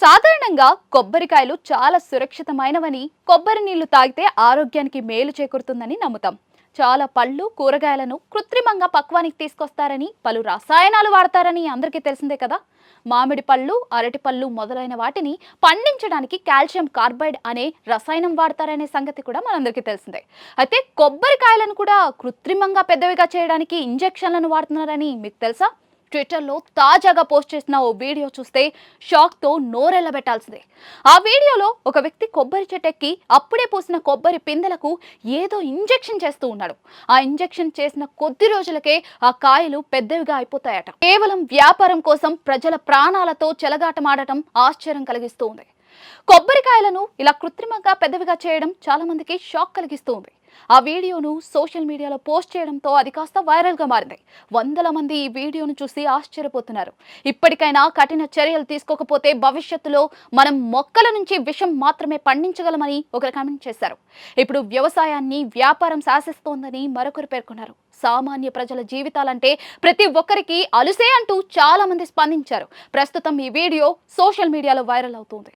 సాధారణంగా కొబ్బరికాయలు చాలా సురక్షితమైనవని కొబ్బరి నీళ్ళు తాగితే ఆరోగ్యానికి మేలు చేకూరుతుందని నమ్ముతాం. చాలా పళ్ళు కూరగాయలను కృత్రిమంగా పక్వానికి తీసుకొస్తారని పలు రసాయనాలు వాడతారని అందరికీ తెలిసిందే కదా. మామిడి పళ్ళు అరటి పళ్ళు మొదలైన వాటిని పండించడానికి కాల్షియం కార్బైడ్ అనే రసాయనం వాడతారనే సంగతి కూడా మనందరికీ తెలిసిందే. అయితే కొబ్బరికాయలను కూడా కృత్రిమంగా పెద్దవిగా చేయడానికి ఇంజెక్షన్లను వాడుతున్నారని మీకు తెలుసా? ట్విట్టర్లో తాజాగా పోస్ట్ చేసిన ఓ వీడియో చూస్తే షాక్తో నోరెళ్ళబెట్టాల్సిందే. ఆ వీడియోలో ఒక వ్యక్తి కొబ్బరి చెట్టెక్కి అప్పుడే పూసిన కొబ్బరి పిందెలకు ఏదో ఇంజెక్షన్ చేస్తూ ఉన్నాడు. ఆ ఇంజెక్షన్ చేసిన కొద్ది రోజులకే ఆ కాయలు పెద్దవిగా అయిపోతాయట. కేవలం వ్యాపారం కోసం ప్రజల ప్రాణాలతో చెలగాటమాడటం ఆశ్చర్యం కలిగిస్తూ ఉంది. కొబ్బరికాయలను ఇలా కృత్రిమంగా పెద్దవిగా చేయడం చాలా మందికి షాక్ కలిగిస్తూ ఉంది. ఆ వీడియోను సోషల్ మీడియాలో పోస్ట్ చేయడంతో అది కాస్త వైరల్గా మారింది. వందల మంది ఈ వీడియోను చూసి ఆశ్చర్యపోతున్నారు. ఇప్పటికైనా కఠిన చర్యలు తీసుకోకపోతే భవిష్యత్తులో మనం మొక్కల నుంచి విషం మాత్రమే పండించగలమని ఒకరు కామెంట్ చేశారు. ఇప్పుడు వ్యవసాయాన్ని వ్యాపారం శాసిస్తోందని మరొకరు పేర్కొన్నారు. సామాన్య ప్రజల జీవితాలంటే ప్రతి ఒక్కరికి అలుసే అంటూ చాలా మంది స్పందించారు. ప్రస్తుతం ఈ వీడియో సోషల్ మీడియాలో వైరల్ అవుతుంది.